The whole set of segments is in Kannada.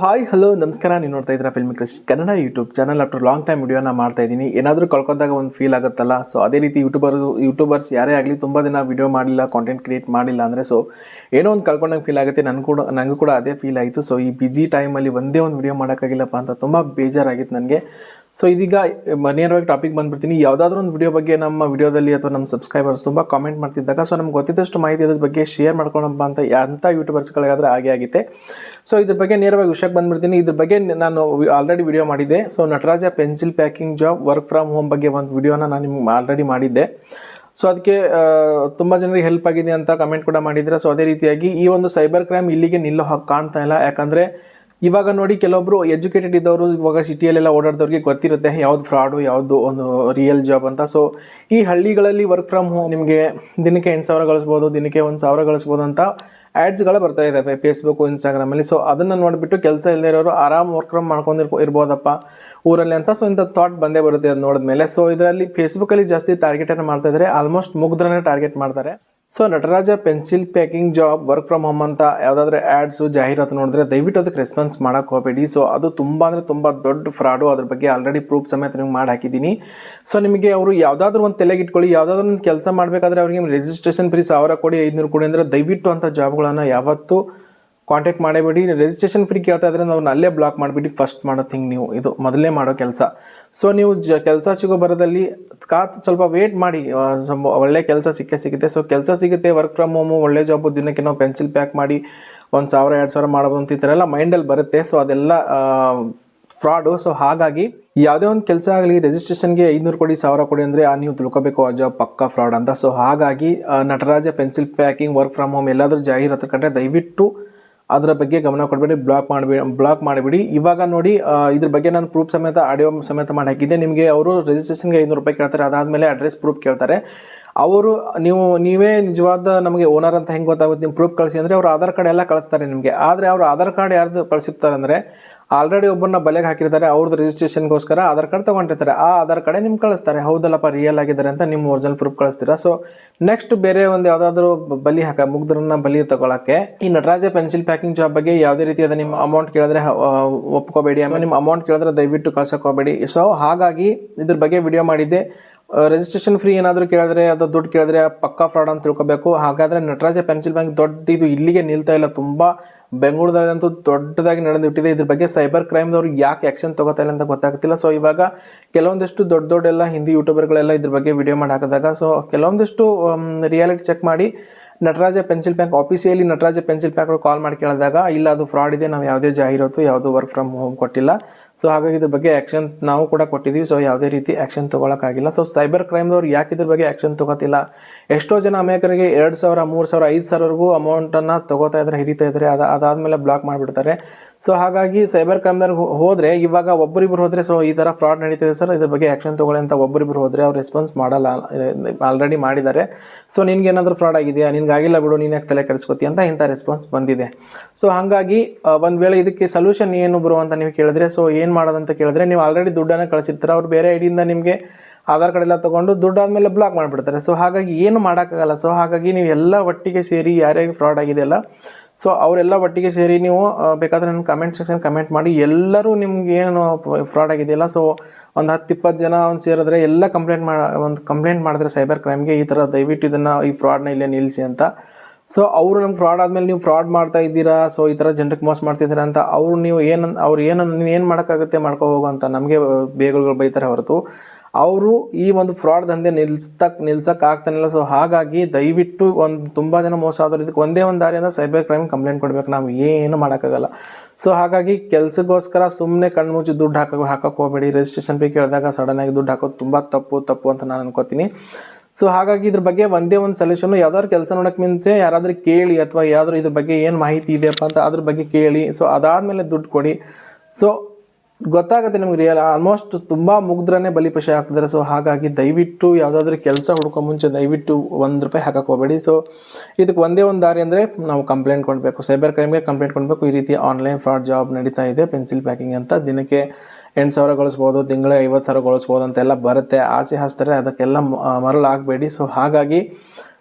ಹಾಯ್ ಹಲೋ ನಮಸ್ಕಾರ. ನೀವು ನೋಡ್ತಾ ಇದ್ದೀರಾ film Kris Kannada YouTube channel after long time ವಿಡಿಯೋನ ಮಾಡ್ತಾ ಇದ್ದೀನಿ. ಏನಾದರೂ ಕಳ್ಕೊಂಡಾಗ ಒಂದು ಫೀಲ್ ಆಗುತ್ತಲ್ಲ? ಸೊ ಅದೇ ರೀತಿ ಯೂಟ್ಯೂಬರ್ ಯೂಟ್ಯೂಬರ್ಸ್ ಯಾರೇ ಆಗಲಿ ತುಂಬ ದಿನ ವಿಡಿಯೋ ಮಾಡಿಲ್ಲ ಕಾಂಟೆಂಟ್ ಕ್ರಿಯೇಟ್ ಮಾಡಿಲ್ಲ ಅಂದರೆ ಸೊ ಏನೋ ಒಂದು ಕಳ್ಕೊಂಡಂಗೆ ಫೀಲ್ ಆಗುತ್ತೆ. ನನಗೂ ಕೂಡ ನನಗೂ ಕೂಡ ಅದೇ ಫೀಲ್ ಆಯಿತು. ಸೊ ಈ ಬಿಜಿ ಟೈಮಲ್ಲಿ ಒಂದೇ ಒಂದು ವಿಡಿಯೋ ಮಾಡೋಕ್ಕಾಗಿಲ್ಲಪ್ಪ ಅಂತ ತುಂಬ ಬೇಜಾರಾಗಿತ್ತು ನನಗೆ. ಸೊ ಇದೀಗ ನೇರವಾಗಿ ಟಾಪಿಕ್ ಬಂದ್ಬಿಡ್ತೀನಿ. ಯಾವುದಾದ್ರೂ ಒಂದು ವಿಡಿಯೋ ಬಗ್ಗೆ ನಮ್ಮ ವಿಡಿಯೋದಲ್ಲಿ ಅಥವಾ ನಮ್ಮ ಸಬ್ಸ್ಕ್ರೈಬರ್ಸ್ ತುಂಬ ಕಾಮೆಂಟ್ ಮಾಡ್ತಿದ್ದಾಗ ಸೊ ನಮ್ಗೆ ಗೊತ್ತಿದ್ದಷ್ಟು ಮಾಹಿತಿ ಅದ್ರ ಬಗ್ಗೆ ಶೇರ್ ಮಾಡ್ಕೊಳಪ್ಪ ಅಂತ ಅಂಥ ಯೂಟ್ಯೂಬರ್ಸ್ಗಳಿಗಾದ್ರೆ ಹಾಗೆ ಆಗಿದೆ ಸೊ ಇದ್ರ ಬಗ್ಗೆ ನೇರವಾಗಿ ವಿಷಯಕ್ಕೆ ಬಂದ್ಬಿಡ್ತೀನಿ. ಇದ್ರ ಬಗ್ಗೆ ನಾನು ಆಲ್ರೆಡಿ ವಿಡಿಯೋ ಮಾಡಿದ್ದೆ. So Nataraj pencil packing job work from home ಬಗ್ಗೆ ಒಂದು ವಿಡಿಯೋನ ನಾನು ನಿಮ್ಗೆ ಆಲ್ರೆಡಿ ಮಾಡಿದ್ದೆ. ಸೊ ಅದಕ್ಕೆ ತುಂಬ ಜನರಿಗೆ ಹೆಲ್ಪ್ ಆಗಿದೆ ಅಂತ ಕಮೆಂಟ್ ಕೂಡ ಮಾಡಿದ್ರೆ ಸೊ ಅದೇ ರೀತಿಯಾಗಿ ಈ ಒಂದು ಸೈಬರ್ ಕ್ರೈಮ್ ಇಲ್ಲಿಗೆ ನಿಲ್ಲೋ ಹಾಗೆ ಕಾಣ್ತಾ ಇಲ್ಲ. ಯಾಕಂದರೆ ಇವಾಗ ನೋಡಿ ಕೆಲವೊಬ್ರು ಎಜುಕೇಟೆಡ್ ಇದ್ದವರು ಇವಾಗ ಸಿಟಿಯಲ್ಲೆಲ್ಲ ಓಡಾಡಿದವ್ರಿಗೆ ಗೊತ್ತಿರುತ್ತೆ, ಯಾವ್ದು ಫ್ರಾಡು ಯಾವುದು ಒಂದು ರಿಯಲ್ ಜಾಬ್ ಅಂತ. ಸೊ ಈ ಹಳ್ಳಿಗಳಲ್ಲಿ ವರ್ಕ್ ಫ್ರಮ್ ಹೋಮ್ ನಿಮಗೆ ದಿನಕ್ಕೆ ಎಂಟು ಸಾವಿರ ಗಳಿಸ್ಬೋದು, ದಿನಕ್ಕೆ ಒಂದು ಸಾವಿರ ಗಳಿಸ್ಬೋದು ಅಂತ ಆ್ಯಡ್ಸ್ಗಳು ಬರ್ತಾ ಇದ್ದಾವೆ ಫೇಸ್ಬುಕ್ಕು ಇನ್ಸ್ಟಾಗ್ರಾಮಲ್ಲಿ ಸೊ ಅದನ್ನು ನೋಡಿಬಿಟ್ಟು ಕೆಲಸ ಇಲ್ಲದೆ ಇರೋರು ಆರಾಮ್ ವರ್ಕ್ ಫ್ರಮ್ ಮಾಡ್ಕೊಂಡಿರ್ಕೊ ಇರ್ಬೋದಪ್ಪ ಊರಲ್ಲಿ ಅಂತ. ಸೊ ಇಂಥ ಥಾಟ್ ಬಂದೇ ಬರುತ್ತೆ ಅದು ನೋಡಿದ್ಮೇಲೆ. ಸೊ ಇದರಲ್ಲಿ ಫೇಸ್ಬುಕ್ಕಲ್ಲಿ ಜಾಸ್ತಿ ಟಾರ್ಗೆಟನ್ನು ಮಾಡ್ತಾ ಇದ್ದಾರೆ ಆಲ್ಮೋಸ್ಟ್ ಮುಗ್ದ್ರೆ ಟಾರ್ಗೆಟ್ ಮಾಡ್ತಾರೆ. So Nataraj pencil packing job work from home ಅಂತ ಯಾವುದಾದ್ರೂ ಆ್ಯಡ್ಸು ಜಾಹೀರಾತು ನೋಡಿದ್ರೆ ದಯವಿಟ್ಟು ಅದಕ್ಕೆ ರೆಸ್ಪಾನ್ಸ್ ಮಾಡೋಕ್ಕೆ ಹೋಗಬೇಡಿ. ಸೊ ಅದು ತುಂಬ ಅಂದರೆ ತುಂಬ ದೊಡ್ಡ ಫ್ರಾಡು ಅದ್ರ ಬಗ್ಗೆ ಆಲ್ರೆಡಿ ಪ್ರೂಫ್ ಸಮೇತ ನಿಮ್ಗೆ ಮಾಡಿ ಹಾಕಿದ್ದೀನಿ. ಸೊ ನಿಮಗೆ ಅವರು ಯಾವುದಾದ್ರೂ ಒಂದು ತಲೆಗೆ ಇಟ್ಕೊಳ್ಳಿ, ಯಾವುದಾದ್ರೂ ಒಂದು ಕೆಲಸ ಮಾಡಬೇಕಾದ್ರೆ ಅವ್ರಿಗೆ ರಿಜಿಸ್ಟ್ರೇಷನ್ ಫೀಸ್ ಸಾವಿರ ಕೊಡಿ, ಐದುನೂರು ಕೊಡಿ ಅಂದರೆ ದಯವಿಟ್ಟು ಅಂಥ ಜಾಬ್ಗಳನ್ನು ಯಾವತ್ತೂ ಕಾಂಟ್ಯಾಕ್ಟ್ ಮಾಡಬೇಡಿ. ರಿಜಿಸ್ಟ್ರೇಷನ್ ಫ್ರೀ ಕೇಳ್ತಾ ಇದ್ರೆ ಅವ್ರನ್ನ ಅಲ್ಲೇ ಬ್ಲಾಕ್ ಮಾಡಿಬಿಟ್ಟು ಫಸ್ಟ್ ಮಾಡೋ ಥಿಂಗ್ ನೀವು. ಇದು ಮೊದಲೇ ಮಾಡೋ ಕೆಲಸ. ಸೊ ನೀವು ಜ ಕೆಲಸ ಸಿಗೋ ಬರೋದಲ್ಲಿ ಕಾತು ಸ್ವಲ್ಪ ವೇಟ್ ಮಾಡಿ. ಆ, ಒಳ್ಳೆ ಕೆಲಸ ಸಿಕ್ಕೇ ಸಿಗುತ್ತೆ. ಸೊ ಕೆಲಸ ಸಿಗುತ್ತೆ ವರ್ಕ್ ಫ್ರಮ್ ಹೋಮು ಒಳ್ಳೆ ಜಾಬು ದಿನಕ್ಕೆ ನಾವು ಪೆನ್ಸಿಲ್ ಪ್ಯಾಕ್ ಮಾಡಿ ಒಂದು ಸಾವಿರ ಎರಡು ಸಾವಿರ ಮಾಡ್ಬೋದು ಅಂತ ಈ ಥರ ಎಲ್ಲ ಮೈಂಡಲ್ಲಿ ಬರುತ್ತೆ. ಸೊ ಅದೆಲ್ಲ ಫ್ರಾಡು ಸೊ ಹಾಗಾಗಿ ಯಾವುದೇ ಒಂದು ಕೆಲಸ ಆಗಲಿ ರಿಜಿಸ್ಟ್ರೇಷನ್ಗೆ ಐದುನೂರು ಕೊಡಿ ಸಾವಿರ ಕೊಡಿ ಅಂದರೆ ನೀವು ತಿಳ್ಕೊಬೇಕು ಆ ಜಾಬ್ ಪಕ್ಕ ಫ್ರಾಡ್ ಅಂತ. ಸೊ ಹಾಗಾಗಿ Nataraj pencil packing work from home ಎಲ್ಲಾದರೂ ಜಾಹೀರಾತು ಕಂಡ್ರೆ ದಯವಿಟ್ಟು ಅದರ ಬಗ್ಗೆ ಗಮನ ಕೊಡಬೇಡಿ ಬ್ಲಾಕ್ ಮಾಡಿಬಿಡಿ ಬ್ಲಾಕ್ ಮಾಡಿಬಿಡಿ. ಇವಾಗ ನೋಡಿ ಇದ್ರ ಬಗ್ಗೆ ನಾನು ಪ್ರೂಫ್ ಸಮೇತ ಆಡಿಯೋ ಸಮೇತ ಮಾಡಿ ಹಾಕಿದ್ದೆ. ನಿಮಗೆ ಅವರು ರಿಜಿಸ್ಟ್ರೇಷನ್ಗೆ ಐನೂರು ರೂಪಾಯಿ ಕೇಳ್ತಾರೆ. ಅದಾದಮೇಲೆ ಅಡ್ರೆಸ್ ಪ್ರೂಫ್ ಕೇಳ್ತಾರೆ. ಅವರು, ನೀವು, ನೀವೇ ನಿಜವಾದ ನಮಗೆ ಓನರ್ ಅಂತ ಹೆಂಗೆ ಗೊತ್ತಾಗುತ್ತೆ ನಿಮ್ಮ ಪ್ರೂಫ್ ಕಳಿಸಿ ಅಂದರೆ ಅವ್ರು ಆಧಾರ್ ಕಾರ್ಡ್ ಎಲ್ಲ ಕಳಿಸ್ತಾರೆ ನಿಮಗೆ. ಆದರೆ ಅವರು ಆಧಾರ್ ಕಾರ್ಡ್ ಯಾರ್ದು ಕಳಿಸಿರ್ತಾರೆ ಅಂದರೆ ಆಲ್ರೆಡಿ ಒಬ್ಬರನ್ನ ಬಲೆಗೆ ಹಾಕಿರ್ತಾರೆ ಅವ್ರದ್ದು ರಿಜಿಸ್ಟ್ರೇಷನ್ಗೋಸ್ಕರ ಆಧಾರ್ ಕಾರ್ಡ್ ತೊಗೊಂಡಿರ್ತಾರೆ. ಆ ಆಧಾರ್ ಕಾರ್ಡೇ ನಿಮ್ಗೆ ಕಳಿಸ್ತಾರೆ. ಹೌದಲ್ಲಪ್ಪ ರಿಯಲ್ ಆಗಿದ್ದಾರೆ ಅಂತ ನಿಮ್ಮ ಒರಿಜಿನಲ್ ಪ್ರೂಫ್ ಕಳಿಸ್ತೀರಾ? ಸೊ ನೆಕ್ಸ್ಟ್ ಬೇರೆ ಒಂದು ಯಾವುದಾದ್ರೂ ಬಲಿ ಹಾಕ ಮುಗ್ದ್ರನ್ನ ಬಲಿ ತಗೊಳಕ್ಕೆ. ಈ ನಟರಾಜ ಪೆನ್ಸಿಲ್ ಪ್ಯಾಕಿಂಗ್ ಜಾಬ್ ಬಗ್ಗೆ ಯಾವುದೇ ರೀತಿಯಾದ ನಿಮ್ಮ ಅಮೌಂಟ್ ಕೇಳಿದ್ರೆ ಒಪ್ಕೋಬೇಡಿ. ಆಮೇಲೆ ನಿಮ್ಮ ಅಮೌಂಟ್ ಕೇಳಿದ್ರೆ ದಯವಿಟ್ಟು ಕಳ್ಸಕ್ಕೆ ಹೋಗಬೇಡಿ ಸೊ ಹಾಗಾಗಿ ಇದ್ರ ಬಗ್ಗೆ ವಿಡಿಯೋ ಮಾಡಿದ್ದೆ. ರಿಜಿಸ್ಟ್ರೇಷನ್ ಫ್ರೀ ಏನಾದರೂ ಕೇಳಿದ್ರೆ ಅದು ದುಡ್ಡು ಕೇಳಿದ್ರೆ ಪಕ್ಕಾ ಫ್ರಾಡ್ ಅಂತ ತಿಳ್ಕೊಬೇಕು. ಹಾಗಾದರೆ ನಟರಾಜ ಪೆನ್ಸಿಲ್ ಬ್ಯಾಂಕ್ ದೊಡ್ಡ ಇದು ಇಲ್ಲಿಗೆ ನಿಲ್ತಾ ಇಲ್ಲ. ತುಂಬ ಬೆಂಗಳೂರಲ್ಲಂತೂ ದೊಡ್ಡದಾಗಿ ನಡೆದುಬಿಟ್ಟಿದೆ ಇದ್ರ ಬಗ್ಗೆ ಸೈಬರ್ ಕ್ರೈಮ್ದವ್ರು ಯಾಕೆ ಆ್ಯಕ್ಷನ್ ತಗೋತಾ ಇಲ್ಲ ಅಂತ ಗೊತ್ತಾಗ್ತಿಲ್ಲ. ಸೊ ಇವಾಗ ಕೆಲವೊಂದಿಷ್ಟು ದೊಡ್ಡ ದೊಡ್ಡ ಎಲ್ಲ ಹಿಂದಿ ಯೂಟ್ಯೂಬರ್ಗಳೆಲ್ಲ ಇದ್ರ ಬಗ್ಗೆ ವಿಡಿಯೋ ಮಾಡಿ ಹಾಕಿದಾಗ ಸೊ ಕೆಲವೊಂದಿಷ್ಟು ರಿಯಾಲಿಟಿ ಚೆಕ್ ಮಾಡಿ ನಟರಾಜ ಪೆನ್ಸಿಲ್ ಬ್ಯಾಂಕ್ ಆಫೀಸಿಯಲ್ಲಿ ನಟರಾಜ ಪೆನ್ಸಿಲ್ ಬ್ಯಾಂಕ್ ಕಾಲ್ ಮಾಡಿ ಕೇಳಿದಾಗ, ಇಲ್ಲ, ಅದು ಫ್ರಾಡ್ ಇದೆ, ನಾವು ಯಾವುದೇ ಜಾಹೀರಾತು, ಯಾವುದೂ ವರ್ಕ್ ಫ್ರಮ್ ಹೋಮ್ ಕೊಟ್ಟಿಲ್ಲ. ಸೊ ಹಾಗಾಗಿ ಇದ್ರ ಬಗ್ಗೆ ಆ್ಯಕ್ಷನ್ ನಾವು ಕೂಡ ಕೊಟ್ಟಿದ್ದೀವಿ ಸೊ ಯಾವುದೇ ರೀತಿ ಆ್ಯಕ್ಷನ್ ತೊಗೊಳಕ್ಕಾಗಿಲ್ಲ. ಸೊ ಸೈಬರ್ ಕ್ರೈಮ್ದವ್ರು ಯಾಕೆ ಇದ್ರ ಬಗ್ಗೆ ಆ್ಯಕ್ಷನ್ ತೊಗೋತಿಲ್ಲ? ಎಷ್ಟೋ ಜನ ಅಮೇಕರಿಗೆ ಎರಡು ಸಾವಿರ, ಮೂರು ಸಾವಿರ, ಐದು ಸಾವಿರವರೆಗೂ ಅಮೌಂಟನ್ನು ತೊಗೋತಾ ಇದ್ದಾರೆ ಹಿರಿತಾ ಇದ್ದಾರೆ ಅದು ಅದಾದಮೇಲೆ ಬ್ಲಾಕ್ ಮಾಡಿಬಿಡ್ತಾರೆ. ಸೊ ಹಾಗಾಗಿ ಸೈಬರ್ ಕ್ರೈಮ್ದವ್ರಿಗೆ ಹೋದರೆ ಇವಾಗ ಒಬ್ಬರಿಬ್ರು ಹೋದರೆ ಸೊ ಈ ಥರ ಫ್ರಾಡ್ ನಡೀತಿದೆ ಸರ್ ಇದ್ರ ಬಗ್ಗೆ ಆ್ಯಕ್ಷನ್ ತೊಗೊಳ್ಳಿ ಅಂತ ಒಬ್ಬರಿಬ್ರು ಹೋದರೆ ಅವ್ರು ರೆಸ್ಪಾನ್ಸ್ ಮಾಡಲ್ಲ ಆಲ್ರೆಡಿ ಮಾಡಿದ್ದಾರೆ. ಸೊ ನಿನ್ಗೆ ಏನಾದರೂ ಫ್ರಾಡ್ ಆಗಿದೆಯಾ? ನಿನ್ಗೆ ಆಗಿಲ್ಲ ಬಿಡು, ನೀನು ಯಾಕೆ ತಲೆ ಕೆಡಿಸ್ಕೊತಿ ಅಂತ ಇಂಥ ರೆಸ್ಪಾನ್ಸ್ ಬಂದಿದೆ. ಸೊ ಹಾಗಾಗಿ ಒಂದು ವೇಳೆ ಇದಕ್ಕೆ ಸೊಲ್ಯೂಷನ್ ಏನು ಬರು ಅಂತ ನೀವು ಕೇಳಿದ್ರೆ ಸೊ ಏನು ಮಾಡೋದಂತ ಕೇಳಿದ್ರೆ, ನೀವು ಆಲ್ರೆಡಿ ದುಡ್ಡನ್ನು ಕಳಿಸಿರ್ತಾರೆ. ಅವ್ರು ಬೇರೆ ಐಡಿಯಿಂದ ನಿಮಗೆ ಆಧಾರ್ ಕಾರ್ಡ್ ಎಲ್ಲ ತೊಗೊಂಡು ದುಡ್ಡು ಆದಮೇಲೆ ಬ್ಲಾಕ್ ಮಾಡಿಬಿಡ್ತಾರೆ. ಸೊ ಹಾಗಾಗಿ ಏನು ಮಾಡೋಕ್ಕಾಗಲ್ಲ. ಸೊ ಹಾಗಾಗಿ ನೀವು ಎಲ್ಲ ಒಟ್ಟಿಗೆ ಸೇರಿ ಯಾರ್ಯಾರಿಗೆ ಫ್ರಾಡ್ ಆಗಿದೆಯಲ್ಲ ಸೊ ಅವರೆಲ್ಲ ಒಟ್ಟಿಗೆ ಸೇರಿ ನೀವು ಬೇಕಾದರೆ ನನ್ನ ಕಮೆಂಟ್ ಸೆಕ್ಷನ್ ಕಮೆಂಟ್ ಮಾಡಿ, ಎಲ್ಲರೂ ನಿಮ್ಗೆ ಏನು ಫ್ರಾಡ್ ಆಗಿದೆಯಲ್ಲ ಸೊ ಒಂದು ಹತ್ತು ಇಪ್ಪತ್ತು ಜನ ಒಂದು ಸೇರಿದ್ರೆ ಎಲ್ಲ ಕಂಪ್ಲೇಂಟ್ ಮಾಡಿ, ಒಂದು ಕಂಪ್ಲೇಂಟ್ ಮಾಡಿದ್ರೆ ಸೈಬರ್ ಕ್ರೈಮ್ಗೆ ಈ ಥರ ದಯವಿಟ್ಟು ಇದನ್ನು ಈ ಫ್ರಾಡ್ನ ಇಲ್ಲೇ ನಿಲ್ಲಿಸಿ ಅಂತ. ಸೊ ಅವರು ನಮ್ಗೆ ಫ್ರಾಡ್ ಆದಮೇಲೆ ನೀವು ಫ್ರಾಡ್ ಮಾಡ್ತಾ ಇದ್ದೀರಾ ಸೊ ಈ ಥರ ಜನರಿಗೆ ಮೋಸ ಮಾಡ್ತಿದ್ದೀರಾ ಅಂತ ಅವ್ರು ನೀವು ಏನು, ಅವ್ರು ಏನು ನೀನು ಏನು ಮಾಡೋಕ್ಕಾಗುತ್ತೆ ಮಾಡ್ಕೊ ಹೋಗೋ ಅಂತ ನಮಗೆ ಬೇಗಗಳು ಬೈತಾರೆ ಹೊರತು. ಅವರು ಈ ಒಂದು ಫ್ರಾಡ್ ದಂಧೆ ನಿಲ್ಸ್ತಕ್ ನಿಲ್ಸಕ್ಕೆ ಆಗ್ತಾನಿಲ್ಲ. ಸೊ ಹಾಗಾಗಿ ದಯವಿಟ್ಟು ಒಂದು, ತುಂಬ ಜನ ಮೋಸ ಆದ್ರೆ ಇದಕ್ಕೆ ಒಂದೇ ಒಂದು ದಾರಿ ಅಂದರೆ ಸೈಬರ್ ಕ್ರೈಮ್ ಕಂಪ್ಲೇಂಟ್ ಕೊಡಬೇಕು. ನಾವು ಏನು ಮಾಡೋಕ್ಕಾಗಲ್ಲ. ಸೊ ಹಾಗಾಗಿ ಕೆಲಸಕ್ಕೋಸ್ಕರ ಸುಮ್ಮನೆ ಕಣ್ಮುಚ್ಚಿ ದುಡ್ಡು ಹಾಕೋ ಹಾಕಕ್ಕೆ ಹೋಗಬೇಡಿ. ರಿಜಿಸ್ಟ್ರೇಷನ್ ಫೀ ಕೇಳಿದಾಗ ಸಡನ್ನಾಗಿ ದುಡ್ಡು ಹಾಕೋದು ತುಂಬ ತಪ್ಪು ತಪ್ಪು ಅಂತ ನಾನು ಅನ್ಕೋತೀನಿ. ಸೊ ಹಾಗಾಗಿ ಇದ್ರ ಬಗ್ಗೆ ಒಂದೇ ಒಂದು ಸೊಲ್ಯೂಷನ್ ಯಾವ್ದಾದ್ರು ಕೆಲಸ ನೋಡೋಕೆ ಮುಂಚೆ ಯಾರಾದರೂ ಕೇಳಿ ಅಥವಾ ಯಾವ್ದಾದ್ರು ಇದ್ರ ಬಗ್ಗೆ ಏನು ಮಾಹಿತಿ ಇದೆಯಪ್ಪ ಅಂತ ಅದ್ರ ಬಗ್ಗೆ ಕೇಳಿ. ಸೊ ಅದಾದಮೇಲೆ ದುಡ್ಡು ಕೊಡಿ. ಸೊ ಗೊತ್ತಾಗುತ್ತೆ ನಿಮ್ಗೆ ರಿಯಲ್ ಆಲ್ಮೋಸ್ಟ್ ತುಂಬ ಮುಗ್ದ್ರೇ ಬಲಿಪಶು ಆಗ್ತಿದ್ದಾರೆ ಸೊ ಹಾಗಾಗಿ ದಯವಿಟ್ಟು ಯಾವುದಾದ್ರೂ ಕೆಲಸ ಹುಡ್ಕೋ ಮುಂಚೆ ದಯವಿಟ್ಟು ಒಂದು ರೂಪಾಯಿ ಹಾಕಕ್ಕೆ ಹೋಗಬೇಡಿ. ಸೊ ಇದಕ್ಕೆ ಒಂದೇ ಒಂದು ದಾರಿ ಅಂದರೆ ನಾವು ಕಂಪ್ಲೇಂಟ್ ಕೊಡಬೇಕು. ಸೈಬರ್ ಕ್ರೈಮ್ಗೆ ಕಂಪ್ಲೇಂಟ್ ಕೊಡಬೇಕು. ಈ ರೀತಿ ಆನ್ಲೈನ್ ಫ್ರಾಡ್ ಜಾಬ್ ನಡೀತಾ ಇದೆ. ಪೆನ್ಸಿಲ್ ಪ್ಯಾಕಿಂಗ್ ಅಂತ ದಿನಕ್ಕೆ ಎಂಟು ಸಾವಿರ ಗಳಿಸ್ಬೋದು, ತಿಂಗಳಿಗೆ ಐವತ್ತು ಸಾವಿರ ಗಳಿಸ್ಬೋದು ಅಂತೆಲ್ಲ ಬರುತ್ತೆ. ಆಸೆ ಹಾಸ್ತಾರೆ, ಅದಕ್ಕೆಲ್ಲ ಮರಳು ಆಗಬೇಡಿ. ಸೊ ಹಾಗಾಗಿ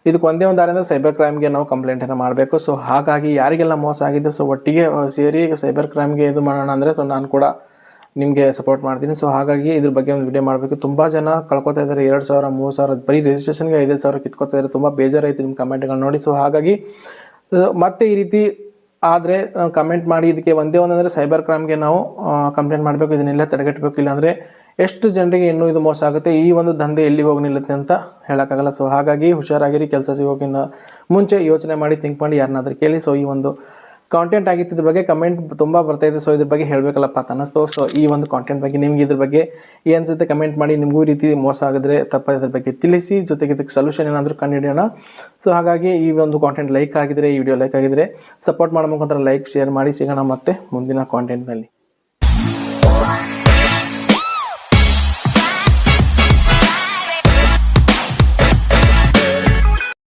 ಇದಕ್ಕೆ ಒಂದೇ ಒಂದು ದಾರಿ ಅಂದರೆ ಸೈಬರ್ ಕ್ರೈಮ್ಗೆ ನಾವು ಕಂಪ್ಲೇಂಟನ್ನು ಮಾಡಬೇಕು. ಸೊ ಹಾಗಾಗಿ ಯಾರಿಗೆಲ್ಲ ಮೋಸ ಆಗಿದೆ ಸೊ ಒಟ್ಟಿಗೆ ಸೇರಿ ಸೈಬರ್ ಕ್ರೈಮ್ಗೆ ಇದು ಮಾಡೋಣ ಅಂದರೆ ಸೊ ನಾನು ಕೂಡ ನಿಮಗೆ ಸಪೋರ್ಟ್ ಮಾಡ್ತೀನಿ. ಸೊ ಹಾಗಾಗಿ ಇದ್ರ ಬಗ್ಗೆ ಒಂದು ವಿಡಿಯೋ ಮಾಡಬೇಕು. ತುಂಬ ಜನ ಕಳ್ಕೊತಾ ಇದ್ದಾರೆ ಎರಡು ಸಾವಿರ, ಮೂರು ಸಾವಿರ, ಬರೀ ರಿಜಿಸ್ಟ್ರೇಷನ್ಗೆ ಐದು ಸಾವಿರ ಕಿತ್ಕೊತಾ ಇದ್ದಾರೆ ತುಂಬ ಬೇಜಾರಾಯಿತು ನಿಮ್ಮ ಕಮೆಂಟ್ಗಳು ನೋಡಿ. ಸೊ ಹಾಗಾಗಿ ಮತ್ತೆ ಈ ರೀತಿ ಆದರೆ ಕಮೆಂಟ್ ಮಾಡಿ. ಇದಕ್ಕೆ ಒಂದೇ ಒಂದಂದರೆ ಸೈಬರ್ ಕ್ರೈಮ್ಗೆ ನಾವು ಕಂಪ್ಲೇಂಟ್ ಮಾಡಬೇಕು. ಇದನ್ನೆಲ್ಲ ತಡೆಗಟ್ಟಬೇಕು ಇಲ್ಲಾಂದರೆ ಎಷ್ಟು ಜನರಿಗೆ ಇನ್ನೂ ಇದು ಮೋಸ ಆಗುತ್ತೆ? ಈ ಒಂದು ದಂಧೆ ಎಲ್ಲಿಗೆ ಹೋಗಿ ನಿಲ್ಲುತ್ತೆ ಅಂತ ಹೇಳೋಕ್ಕಾಗಲ್ಲ. ಸೊ ಹಾಗಾಗಿ ಹುಷಾರಾಗಿರಿ. ಕೆಲಸ ಸಿಗೋಕ್ಕಿಂತ ಮುಂಚೆ ಯೋಚನೆ ಮಾಡಿ ಥಿಂಕ್ ಮಾಡಿ ಯಾರನ್ನಾದ್ರೂ ಕೇಳಿ. ಸೊ ಈ ಒಂದು ಕಾಂಟೆಂಟ್ ಆಗಿತ್ತು ಇದ್ರ ಬಗ್ಗೆ ಕಮೆಂಟ್ ತುಂಬ ಬರ್ತಾ ಇದೆ. ಸೊ ಇದ್ರ ಬಗ್ಗೆ ಹೇಳಬೇಕಲ್ಲಪ್ಪ ಅಂತ ಅನ್ನಿಸ್ತು ಸೊ ಈ ಒಂದು ಕಾಂಟೆಂಟ್ ಬಗ್ಗೆ ನಿಮ್ಗೆ ಇದ್ರ ಬಗ್ಗೆ ಏನು ಅನ್ಸುತ್ತೆ ಕಮೆಂಟ್ ಮಾಡಿ ನಿಮಗೂ ಈ ರೀತಿ ಮೋಸ ಆಗಿದ್ರೆ ತಪ್ಪ ಇದ್ರ ಬಗ್ಗೆ ತಿಳಿಸಿ. ಜೊತೆಗೆ ಇದಕ್ಕೆ ಸೊಲ್ಯೂಷನ್ ಏನಾದರೂ ಕಂಡುಹಿಡಿಯೋಣ. ಸೊ ಹಾಗಾಗಿ ಈ ಒಂದು ಕಾಂಟೆಂಟ್ ಲೈಕ್ ಆಗಿದ್ರೆ, ಈ ವಿಡಿಯೋ ಲೈಕ್ ಆಗಿದ್ರೆ ಸಪೋರ್ಟ್ ಮಾಡೋ ಮುಖಾಂತರ ಲೈಕ್ ಶೇರ್ ಮಾಡಿ. ಸಿಗೋಣ ಮತ್ತೆ ಮುಂದಿನ ಕಾಂಟೆಂಟ್ನಲ್ಲಿ